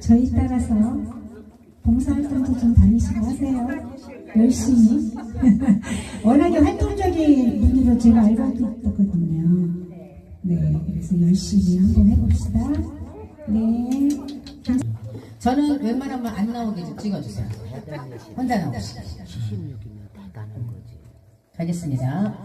저희 따라서 봉사활동도 좀 다니시고 하세요. 열심히. 워낙에 활동적인 분으로 제가 알고 있거든요. 네, 그래서 열심히 한번 해봅시다. 네. 저는 웬만하면 안 나오게 좀 찍어주세요. 혼자 나오시죠. 76이면 대단한 거지. 가겠습니다.